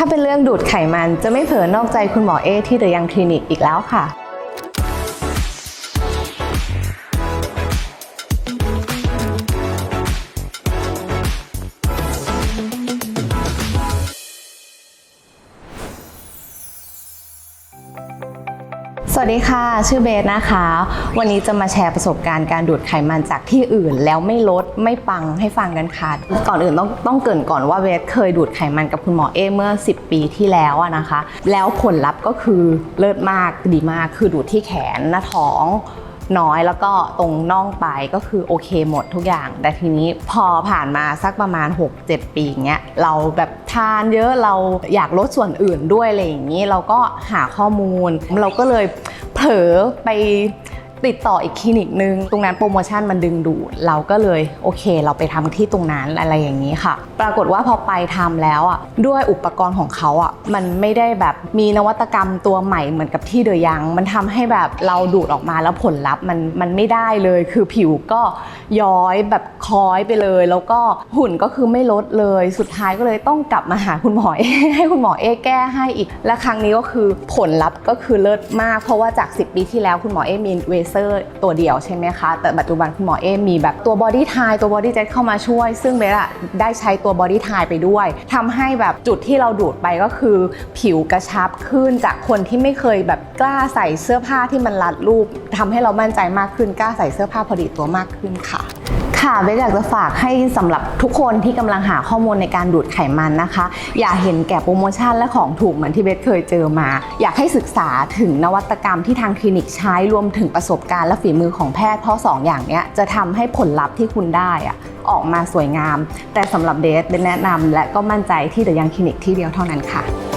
ถ้าเป็นเรื่องดูดไขมันจะไม่เผลอนอกใจคุณหมอเอที่เดอะยังคลินิกอีกแล้วค่ะ วัสดีค่ะ ชื่อเบสนะคะ วันนี้จะมาแชร์ประสบการณ์การดูดไขมันจากที่อื่น แล้วไม่ลดไม่ปังให้ฟังกันค่ะ ก่อนอื่นต้องต้องเกรินก่อนว่าเบสเคยดูดไขมันกับคุณหมอเอเมื่อ 10 ปีที่แล้วอะนะคะ แล้วผลลัพธ์ก็คือเลิศมากดีมากคือดูดที่แขนหน้าท้อง น้อยแล้วก็ตรงน่องไปก็คือโอเคหมดทุกอย่าง แต่ทีนี้พอผ่านมาสักประมาณ 6-7 ปีอย่างเงี้ยเราแบบทานเยอะเราอยากลดส่วนอื่นด้วยอะไรอย่างนี้ เราก็หาข้อมูล เราก็เลยเผลอไป ติดต่ออีกคลินิกนึง ตรงนั้นโปรโมชั่นมันดึงดูดเราก็เลยโอเค เราไปทำที่ตรงนั้นอะไรอย่างนี้ค่ะ ปรากฏว่าพอไปทำแล้วอะด้วยอุปกรณ์ของเขาอะมันไม่ได้แบบมีนวัตกรรมตัวใหม่เหมือนกับที่เดยยัง มันทำให้แบบเราดูดออกมาแล้วผลลัพธ์มันมันไม่ได้เลย คือผิวก็ย้อยแบบ คล้อยไปเลย แล้วก็หุ่นก็คือไม่ลดเลย สุดท้ายก็เลยต้องกลับมาหาคุณหมอเอให้คุณหมอเอแก้ให้อีก และครั้งนี้ก็คือผลลัพธ์ก็คือเลิศมาก เพราะว่าจาก 10 ปีที่แล้วคุณหมอเอมีเวเซอร์ตัวเดียวใช่ไหมคะ แต่ปัจจุบันคุณหมอเอมีแบบตัวบอดี้ไทตัวบอดี้เจ็ตเข้ามาช่วย ซึ่งเบสอะได้ใช้ตัวบอดี้ไทไปด้วยทำให้แบบจุดที่เราดูดไปก็คือ ผิวกระชับขึ้นจากคนที่ไม่เคยแบบกล้าใส่เสื้อผ้าที่มันรัดรูปทำให้เรามั่นใจมากขึ้นกล้าใส่เสื้อผ้าพอดีตัวมากขึ้นค่ะ ค่ะเบสอยากจะฝากให้สำหรับทุกคนที่กำลังหาข้อมูลในการดูดไขมันนะคะ อย่าเห็นแก่โปรโมชั่นและของถูกเหมือนที่เบสเคยเจอมา อยากให้ศึกษาถึงนวัตกรรมที่ทางคลินิกใช้รวมถึงประสบการณ์และฝีมือของแพทย์เพราะสองอย่างนี้จะทำให้ผลลัพธ์ที่คุณได้อะออกมาสวยงาม แต่สำหรับเบสเบสแนะนำและก็มั่นใจที่เดอะยังคลินิกที่เดียวเท่านั้นค่ะ